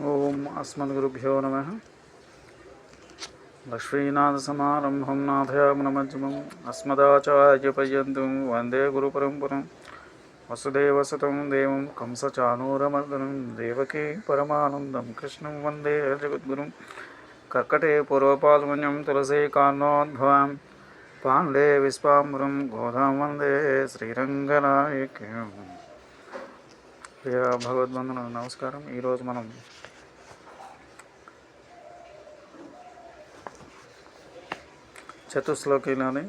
ఓం అస్మద్గురుభ్యో నమ. లక్ష్మీనాథసమారంభం నాథయామనమజ్జమం అస్మదాచార్యపర్యంతం వందే గురు పరంపరం వసుదేవసతం దేవం కంసచానూరమర్దనం. దేవకీ పరమానందం. కృష్ణం వందే జగద్గురుం. కర్కటే పూర్వపాల్మన్యం తులసీ కాన్నోద్భవాం పాండే విశ్వాంబరం గోదాం వందే శ్రీరంగనాయక్యం ప్రియ నమస్కారం. ఈరోజు మనం చతుశ్లోకిలోని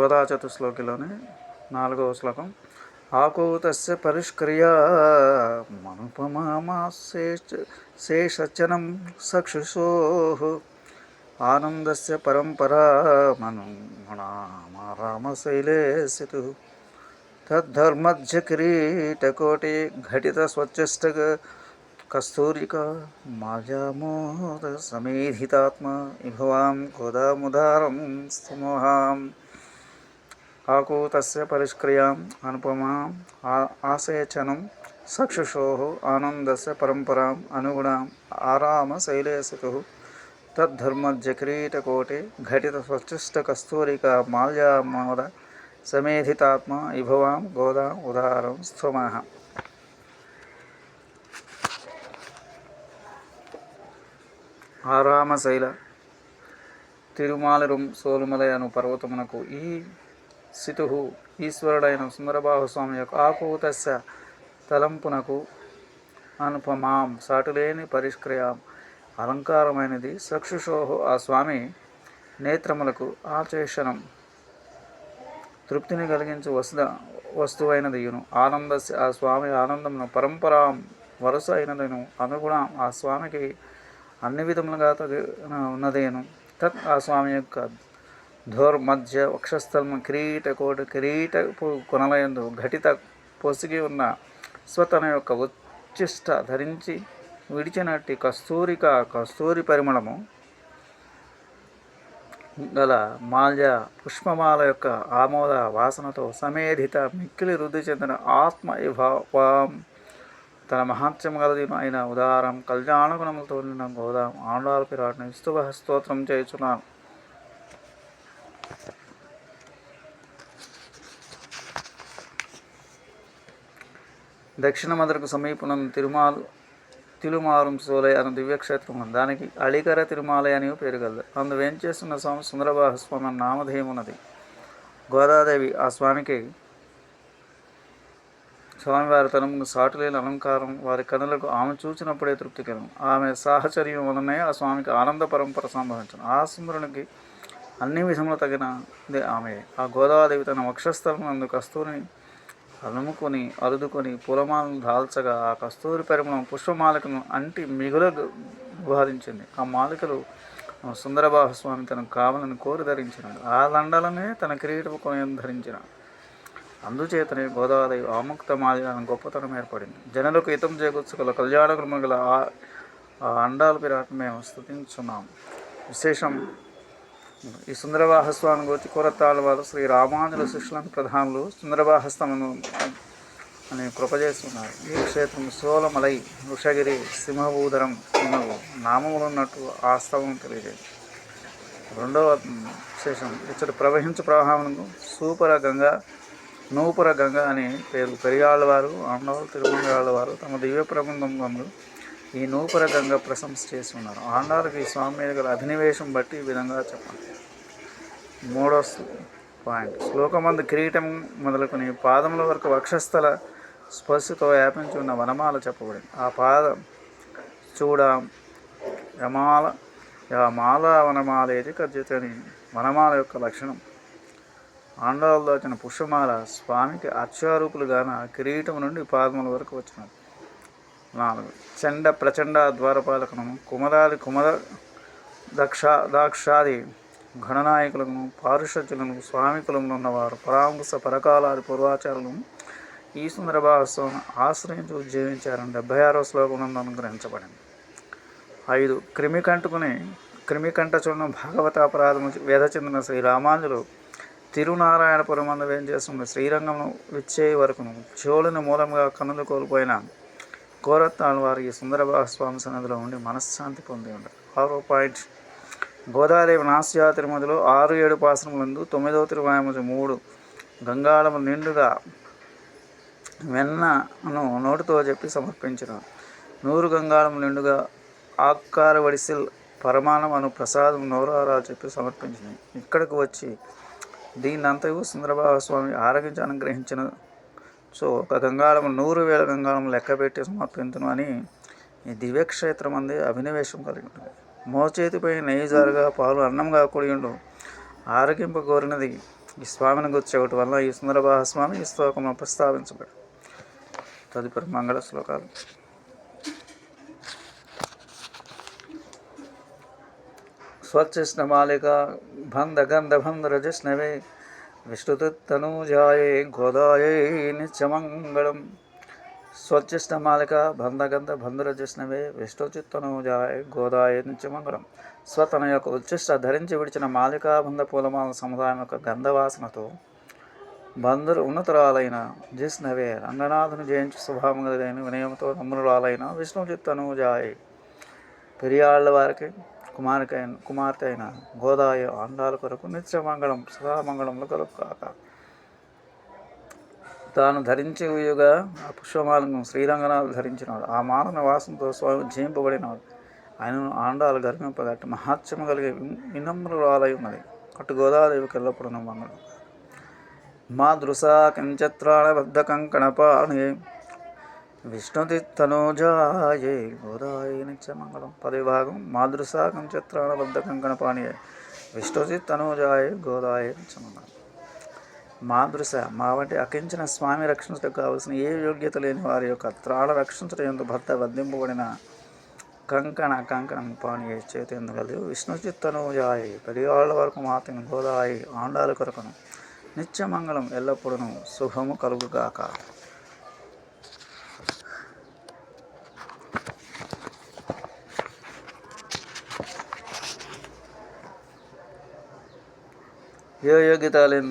గోదా చతుశ్లోకిలోని నాలుగవ శ్లోకం. ఆకూతస్య పరిష్క్రియ మనుపమామా శేషచనం సక్షుషో ఆనందస్య పరంపరా మను రామశైలే సితు తద్ధర్మధ్య కిరీటకోటి ఘటిత స్వచ్ఛష్టక కస్తూరిక మాజామోద సమేధితాత్మ విభవాం గోదాముదారం స్తమోహాం ఆకూతస్య పరిష్క్రియాం అనుపమాం ఆ- ఆశయచనం సక్షుషో ఆనందస్య పరంపరాం అనుగుణాం ఆరామ శైలేశతు తద్ధర్మజ్జకిరీటకోటి ఘటిత స్వచ్ఛిష్ట కస్తూరిక మాల్యామోద సమేధితాత్మ విభవాం గోదా ఉదారం స్థుమః ఆరామశైల తిరుమాలరుం సోలుమలై అను పర్వతమునకు ఈ సితు ఈశ్వరుడైన సుందరబాహుస్వామి యొక్క ఆకూతస్య తలంపునకు అనుపమాం సాటులేని పరిష్క్రియాం అలంకారమైనది సక్షుషోహో ఆ స్వామి నేత్రములకు ఆచేషణం తృప్తిని కలిగించు వస్తుద వస్తువైనదియును. ఆనందస్య ఆ స్వామి ఆనందమును పరంపరాం వరుస అయినదను అనుగుణం. ఆ స్వామికి అన్ని విధములుగా ఉన్నదేను. తత్ ఆ స్వామి యొక్క ధోర్ మధ్య వక్షస్థలము కిరీట కోట కిరీట కొనలయందు ఘటిత పొసిగి ఉన్న స్వతన యొక్క ఉచ్చిష్ట ధరించి విడిచినట్టి కస్తూరిక కస్తూరి పరిమళము గల మాల్య పుష్పమాల యొక్క ఆమోద వాసనతో సమేధిత మిక్కిలి వృద్ధి చెందిన ఆత్మ ఇభావం తన మహాత్యం గలదిను అయిన ఉదారం కళ్యాణ గుణములతో నిన్న గోదాం ఆండాల పిరాట్ని విస్తువ స్తోత్రం చేయుచున్నాను. దక్షిణ మధురకు సమీపం తిరుమాలు తిరుమారం సోలయ అనే దివ్యక్షేత్రం ఉంది. దానికి అళికర తిరుమాలయ అని పేరు కలదు అందు వేంచేస్తున్న స్వామి సుందరబాహ స్వామి నామధేయం ఉన్నది. గోదాదేవి ఆ స్వామికి స్వామివారి తనముకు సాటులేని అలంకారం వారి కనులకు ఆమె చూచినప్పుడే తృప్తికరం ఆమె సాహచర్యం వలనే ఆ స్వామికి ఆనంద పరంపర సంభవించను ఆ సుందరునికి అన్ని విధములు తగినది ఆమె. ఆ గోదాదేవి తన వక్షస్థలం నందు కస్తూరిని అలుముకొని అరుదుకొని పూలమాలను దాల్చగా ఆ కస్తూరి పరిమళం పుష్పమాలికను అంటి మిగుల గుహారించింది. ఆ మాలికలు సుందరబాహ స్వామి తనకు కావాలని కోరి ధరించినాడు. ఆ దండలనే తన కిరీటపు కొనయం ధరించినాడు. అందుచేతనే గోదావరి ఆముక్త మాల్యాలను గొప్పతనం ఏర్పడింది. జనులకు హితం చేకూర్చుగల కళ్యాణ గల ఆ ఆ అండాల పిరాట మేము స్థుతించున్నాం. విశేషం ఈ సుందరవాహస్వామి గోచి కూరతాల వారు శ్రీ రామానుల శిష్యులను ప్రధానులు సుందరవాహస్తమును అని కృప చేస్తున్నారు ఈ క్షేత్రం సోలమలై వృషగిరి సింహభూధరం సింహవు నామములు ఉన్నట్టు ఆస్తవం తెలియజేది. రెండవ విశేషం ఇచ్చటి ప్రవహించు ప్రవాహమును సూపర గంగా నూపుర గంగ అని పేరు పెరిగాళ్ళవారు ఆండవాళ్ళు తిరుమంగాళ్ళ వారు తమ దివ్య ప్రబంధంలో ఈ నూపుర గంగ ప్రశంస చేసి ఉన్నారు. ఆండాలకు ఈ స్వామి మీద గల అభినివేశం బట్టి ఈ విధంగా చెప్పండి. మూడో పాయింట్. శ్లోకమందు కిరీటం మొదలుకొని పాదముల వరకు వక్షస్థల స్పర్శతో వ్యాపించి ఉన్న వనమాల చెప్పబడింది. ఆ పాదం చూడ యమాల యా మాల వనమాలేది కర్జితని వనమాల యొక్క లక్షణం? ఆండాల్లో వచ్చిన పుష్పమాల స్వామికి అక్షారూపులుగాన కిరీటం నుండి పాదముల వరకు వచ్చినది. నాలుగు. చండ ప్రచండ ద్వారపాలకును కుమరాది కుమర దక్ష దాక్షాది గణనాయకులను పారుషజ్యులను స్వామికులను ఉన్నవారు పరాంకుశ పరకాలాది పూర్వాచారులను ఈ సుందర భాగస్వామిని ఆశ్రయించి ఉజ్జీవించారని డెబ్బై ఆరో శ్లోకం అనుగ్రహించబడింది. ఐదు. క్రిమి కంటుకుని క్రిమి కంట భాగవత అపరాధము వేద చెందిన శ్రీ రామాంజులు తిరునారాయణపురం అందు చేస్తున్నాడు? శ్రీరంగం విచ్చే వరకును చోళుని మూలంగా కన్నులు కోల్పోయిన కోరత్తాళ్ళ వారికి సుందరభాగస్వామి సన్నిధిలో ఉండి మనశ్శాంతి పొంది ఉండరు ఆరో పాయింట్. గోదావరి నాస్యా తిరుమతిలో ఆరు ఏడు పాసనములందు తొమ్మిదవ తిరువాయము మూడు గంగాళము నిండుగా వెన్నను నోటితో చెప్పి సమర్పించిన. నూరు గంగాళం నిండుగా ఆకార వడిసిల్ పరమాణం అను ప్రసాదం నోరారా చెప్పి సమర్పించింది ఇక్కడికి వచ్చి దీన్నంతయు సుందరబాబు స్వామి ఆరగించి అనుగ్రహించిన సో ఒక గంగాళం నూరు వేల గంగాళం లెక్కపెట్టి సమర్పించను అని ఈ దివ్యక్షేత్రం అంది అభినవేశం కలిగి ఉంటుంది. మోచేతిపై నెయ్యిజారుగా పాలు అన్నంగా కొడియుండు ఆరగింప కోరినది ఈ స్వామిని గుర్చోటి వల్ల ఈ సుందరబాహస్వామి ఈ శ్లోకంలో ప్రస్తావించబడి. తదుపరి మంగళ శ్లోకాలు. స్వచ్ఛస్నమాలిక బంధ గంధ బంధ రజస్నవే విష్ణుతనూజాయే గోదాయే నిత్యమంగళం స్వచ్ఛిష్టమాలిక బంధగంధ బంధురజస్నవే విష్ణుచిత్తనూజాయ గోదాయ నిత్యమంగళం స్వతన యొక్క ఉచ్చిష్ట ధరించి విడిచిన మాలికా బంధ పూలమాల సముదాయం యొక్క గంధవాసనతో బంధురు ఉన్నతురాలైన జిస్నవే రంగనాథుని జయించి స్వభావం కలిగిన వినయంతో నమ్మురాలైన విష్ణు పెరియాళ్ళ వారికి కుమారికైన కుమార్తె అయిన గోదాయ ఆండాల కొరకు నిత్యమంగళం సదామంగళంలో కలుగు కాక తాను ధరించి ఉయుగా ఆ పుష్పమాలను శ్రీరంగనాథు ధరించినాడు. ఆ మాల వాసంతో స్వామి జయింపబడినాడు ఆయనను ఆండాలు గర్మింపగట్టి మహాత్సము కలిగే వినమ్రురాలై ఉన్నది. అటు గోదాదేవి ఎల్లప్పుడూ మంగళం మా దృశా కంచత్రాణ బద్ధ కంకణపాణే విష్ణుతిత్తనోజాయే గోదాయ నిత్యమంగళం పదే భాగం మాదృశా కంచత్రాణ బద్ధ కంకణపాణియే విష్ణుతిత్తనోజాయ గోదాయ నిత్యమంగళం మాదృశ మా వంటి అకించిన స్వామి రక్షించడానికి కావలసిన ఏ యోగ్యత లేని వారి యొక్క త్రాళ రక్షించడం ఎందు భర్త వర్ధింపబడిన కంకణ కంకణం పాణి చేతి ఎందుకలదు విష్ణు చిత్తను జాయి పెరిగాళ్ళ వరకు మాతను గోదాయి ఆండాల కొరకును. నిత్యమంగళం ఎల్లప్పుడూ శుభము కలుగుగాక. యోగ్యత లేని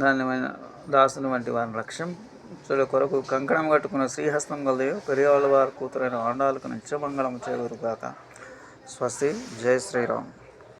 దాసుని వంటి వారిని రక్షించుల కొరకు కంకణం కట్టుకున్న శ్రీహస్తం గలదేవి పెరియవాళ్ళ వారి కూతురైన ఆండాలకు నిత్యమంగళం చేకూరుగాక స్వస్తి. జై శ్రీరామ్.